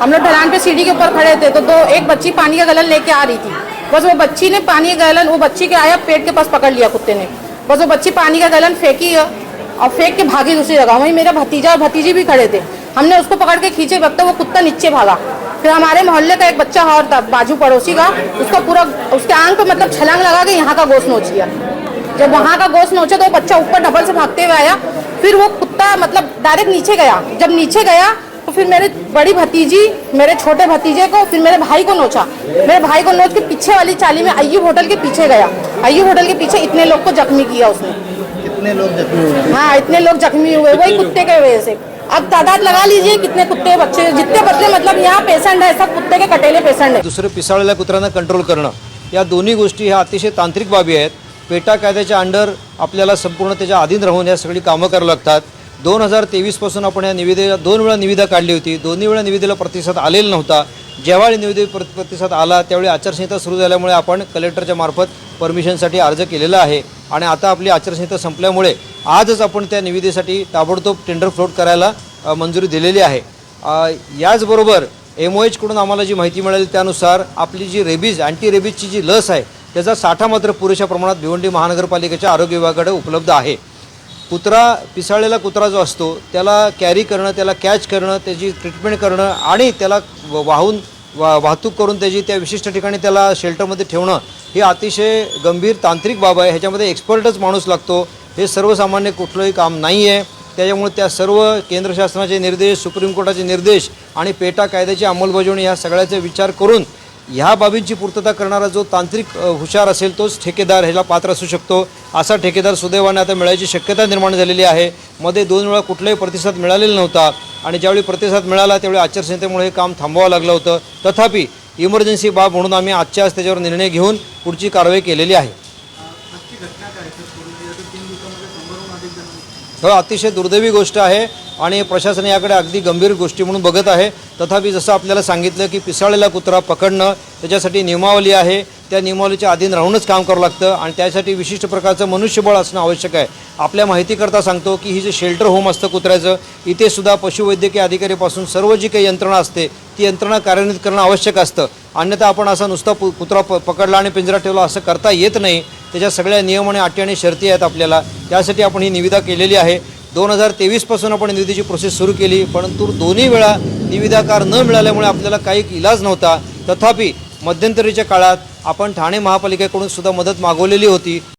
हम लोग ढलान पे सीढ़ी के ऊपर खड़े थे तो दो, एक बच्ची पानी का गलन लेके आ रही थी। बस वो बच्ची ने पानी का गलन, वो बच्ची के आया, पेट के पास पकड़ लिया कुत्ते ने। बस वो बच्ची पानी का गलन फेंकी और फेंक के भागी दूसरी जगह। वहीं मेरा भतीजा और भतीजी भी खड़े थे। हमने उसको पकड़ के खींचे, वक्त वो कुत्ता नीचे भागा। फिर हमारे मोहल्ले का एक बच्चा और था, बाजू पड़ोसी का, उसका पूरा, उसके आँख पे मतलब छलांग लगा के यहाँ का गोश्त नोच लिया। जब वहाँ का गोश्त नोचा तो वो बच्चा ऊपर डबल से भागते हुए आया। फिर वो कुत्ता मतलब डायरेक्ट नीचे गया। जब नीचे गया तो फिर मेरी बड़ी भतीजी मेरे छोटे भतीजे को फिर मेरे भाई को नोचा। मेरे भाई को नोच के पीछे वाली चाली में अय्यूब होटल के पीछे गया। अय्यूब होटल के पीछे इतने लोग को जख्मी किया उसने। कितने लोग जख्मी हुए? हैं? हाँ इतने लोग जख्मी हुए वही कुत्ते के वजह से। अब तादाद लगा लीजिए कितने कुत्ते बच्चे जितने बच्चे मतलब यहाँ पेशेंट है सब कुत्ते के कटेले पेशेंट है। दुसरं पिसाळलेल्या कुत्र्यांना कंट्रोल करणं या दोन्ही गोष्टी ह्या अतिशय तांत्रिक बाबी आहेत. पेटा कायद्याच्या अंडर आपल्याला संपूर्ण त्याच्या अधीन राहून या सगळी कामं करावी लागतात. दोन हजार तेवीसपासून आपण या निविदे दोन वेळा निविदा काढली होती. दोन्ही वेळा निविदेला प्रतिसाद आलेला नव्हता. ज्यावेळी निविदे प्रति प्रतिसाद आला त्यावेळी आचारसंहिता सुरू झाल्यामुळे आपण कलेक्टरच्या मार्फत परमिशनसाठी अर्ज केलेला आहे. आणि आता आपली आचारसंहिता संपल्यामुळे आजच आपण त्या निविदेसाठी ताबडतोब टेंडर फ्लोट करायला मंजुरी दिलेली आहे. याचबरोबर एम ओ एचकडून आम्हाला जी माहिती मिळाली त्यानुसार आपली जी रेबीज अँटी रेबीजची जी लस आहे त्याचा साठा मात्र पुरेशा प्रमाणात भिवंडी महानगरपालिकेच्या आरोग्य विभागाकडे उपलब्ध आहे. कुत्रा पिसाळलेला कुत्रा जो असतो त्याला कॅरी करणं त्याला कॅच करणं त्याची ट्रीटमेंट करणं आणि त्याला व- वाहून वा वाहतूक करून त्याची त्या विशिष्ट ठिकाणी त्याला शेल्टरमध्ये ठेवणं ही अतिशय गंभीर तांत्रिक बाब आहे. ह्याच्यामध्ये एक्सपर्टच माणूस लागतो. हे सर्वसामान्य कुठलंही काम नाही आहे त्याच्यामुळे त्या सर्व केंद्र शासनाचे निर्देश सुप्रीम कोर्टाचे निर्देश आणि पेटा कायद्याची अंमलबजावणी ह्या सगळ्याचा विचार करून ह्या बाबींची पूर्तता करणारा जो तांत्रिक हुशार असेल तोच ठेकेदार ह्याला पात्र असू शकतो. असा ठेकेदार सुदैवाने आता मिळायची शक्यता निर्माण झालेली आहे. मध्ये दोन वेळा कुठलाही प्रतिसाद मिळालेला नव्हता आणि ज्यावेळी प्रतिसाद मिळाला त्यावेळी आचारसंहितेमुळे हे काम थांबवावं लागलं होतं. तथापि इमर्जन्सी बाब म्हणून आम्ही आजच्या आज त्याच्यावर निर्णय घेऊन पुढची कारवाई केलेली आहे. हो अतिशय दुर्दैवी गोष्ट आहे. आणि प्रशासन याकडे अगदी गंभीर गोष्टी म्हणून बघत आहे. तथापि जसं आपल्याला सांगितलं की पिसाळलेला कुत्रा पकडणं त्याच्यासाठी नियमावली आहे. त्या नियमावलीच्या अधीन राहूनच काम करावं लागतं आणि त्यासाठी विशिष्ट प्रकारचं मनुष्यबळ असणं आवश्यक आहे. आपल्या माहितीकरता सांगतो की ही जे शेल्टर होम असतं कुत्र्याचं इथे सुद्धा पशुवैद्यकीय अधिकारीपासून सर्व जी काही यंत्रणा असते ती यंत्रणा कार्यान्वित करणं आवश्यक असतं. अन्यथा आपण असा नुसता पु कुत्रा प पकडला आणि पिंजरा ठेवला असं करता येत नाही. त्याच्या सगळ्या नियम आणि अटी आणि शर्ती आहेत आपल्याला. त्यासाठी आपण ही निविदा केलेली आहे. दोन हजार तेवीसपासून आपण निविदेची प्रोसेस सुरू केली परंतु दोन्ही वेळा निविदाकार न मिळाल्यामुळे आपल्याला काही इलाज नव्हता. तथापि मध्यंतरीच्या काळात आपण ठाणे महापालिकेकडून सुद्धा मदत मागवलेली होती.